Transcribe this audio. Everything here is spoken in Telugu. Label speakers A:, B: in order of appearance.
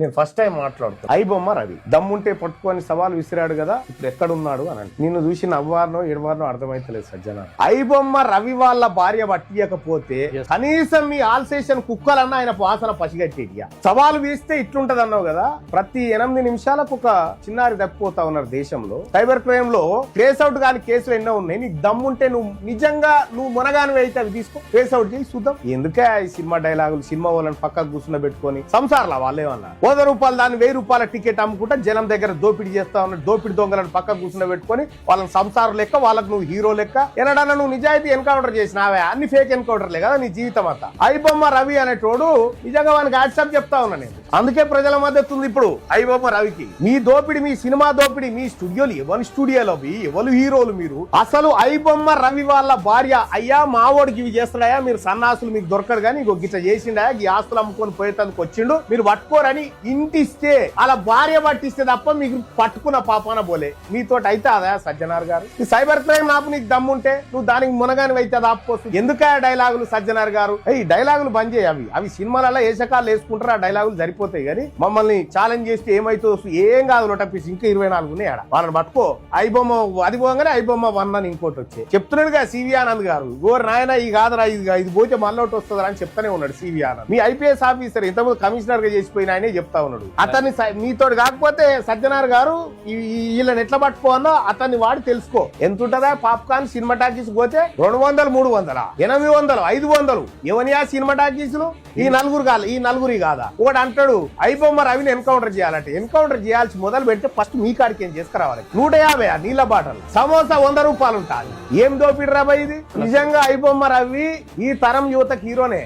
A: నేను ఫస్ట్ టైం మాట్లాడుతాను ఐ బొమ్మ రవి. దమ్ముంటే పట్టుకొని సవాల్ విసిరాడు కదా ఇప్పుడు ఎక్కడున్నాడు అని నిన్ను చూసి నవ్వారనో ఏడవారనో అర్థమైతలేదు సజ్జన. ఐ బొమ్మ రవి వాళ్ళ భార్య పట్టియకపోతే. కనీసం మీ ఆల్సేషన్ కుక్కలన్నా ఆయన వాసన పసిగట్టేటియా? సవాల్ వీస్తే ఇట్లుంటది అన్నావు కదా ప్రతి ఎనిమిది నిమిషాలకు ఒక చిన్నారి తప్పిపోతా ఉన్నారు దేశంలో. సైబర్ క్రైమ్లో ట్రేస్ అవుట్ కాని కేసులు ఎన్నో ఉన్నాయి. నీకు దమ్ముంటే నువ్వు నిజంగా నువ్వు మునగాని అయితే అవి తీసుకో. ట్రేస్ అవుట్ చేసి చూద్దాం. ఎందుకే ఈ సినిమా డైలాగులు సినిమా వాళ్ళని పక్కకు కూర్చున్న పెట్టుకొని సంసారాల వాళ్ళేమన్నా? వంద రూపాయలు దాన్ని వెయ్యి రూపాయల టికెట్ అమ్ముకుంటా జనం దగ్గర దోపిడీ చేస్తా ఉన్న దోపిడీ దొంగలను పక్కకు కూర్చుని పెట్టుకొని వాళ్ళని సంసారం లెక్క వాళ్ళకు నువ్వు హీరో లెక్క. ఎనడన్నా నువ్వు నిజాయితీ ఎన్కౌంటర్ చేసినావే? అన్ని ఫేక్ ఎన్కౌంటర్లే కదా నీ జీవితం అంతా. ఐబొమ్మ రవి అనేటోడు నిజంగా వానికి వాట్సాప్ చెప్తా ఉన్నా నేను. అందుకే ప్రజల మద్దతు ఉంది ఇప్పుడు అయ్యబాబు రవికి. మీ దోపిడి మీ సినిమా దోపిడి మీ స్టూడియోలు ఎవరి స్టూడియోలు అవి? ఎవరు హీరోలు మీరు? అసలు ఐబొమ్మ రవి వాళ్ళ భార్య అయ్యా మావోడికి ఇవి చేస్తున్నాయా? మీరు సన్నాసులు మీకు దొరకడు కానీ ఇంకో గిట్ట చేసిండా? ఈ ఆస్తులు అమ్ముకొని పోయేటందుకు వచ్చిండు. మీరు పట్టుకోరని ఇంటిస్తే అలా భార్య పట్టిస్తే తప్ప మీకు పట్టుకున్న పాపాన పోలే మీతో అయితే అదా సజ్జనార్ గారు? ఈ సైబర్ క్రైమ్ నాపు నీకు దమ్ముంటే నువ్వు దానికి మునగాని అయితే అది ఆపుకోవచ్చు డైలాగులు సజ్జనార్ గారు? ఈ డైలాగులు బంద్ చేయి అవి. అవి సినిమాలలో ఏసకాలు వేసుకుంటారు ఆ డైలాగులు సరిపోతాయి కానీ మమ్మల్ని ఛాలెంజ్ చేస్తే ఏమైతే ఏం కాదు లోటపీస్ ఇంకా ఇరవై నాలుగు ఉన్నాయి ఆడ. వాళ్ళని పట్టుకో. ఐబొమ్మ అది పోగానే ఐబొమ్మ వన్ అని ఇంకోటి వచ్చే. చెప్తున్నాడుగా సివి ఆనంద్ గారు. గోరు నాయన ఈ కాదురా ఇది ఇది పోతే మళ్ళీ వస్తుందా అని చెప్తానే ఉన్నాడు సివి ఆనంద్. మీ ఐపీఎస్ ఆఫీసర్ ఇంతకుముందు కమిషనర్గా చేసిపోయిన ఆయనే చెప్తా ఉన్నాడు. అతన్ని మీతో కాకపోతే సజ్జనార్ గారు వీళ్ళని ఎట్లా పట్టుకోవాలో అతన్ని వాడి తెలుసుకో. ఎంత ఉంటుందా? పాప్కార్న్ సినిమా టాకీస్ పోతే రెండు వందలు మూడు వందల? ఎనిమిది వందలు ఐదు వందలు? ఎవనియా సినిమా టాకీసులు? ఈ నలుగురు కాదు ఈ నలుగురి కాదా? ఒకటి అంటాడు ఐబొమ్మ రవిని ఎన్కౌంటర్ చేయాలంటే ఎన్కౌంటర్ చేయాల్సి మొదలు పెడితే ఫస్ట్ మీ కాడికి ఏం చేసుకురావాలి? నూట యాభై ఆ నీళ్ళ బాటలు. సమోసా వంద రూపాయలు ఉంటాయి ఏం దోపిడి ఇది? నిజంగా ఐబొమ్మ రవి ఈ తరం యువతకి హీరోనే.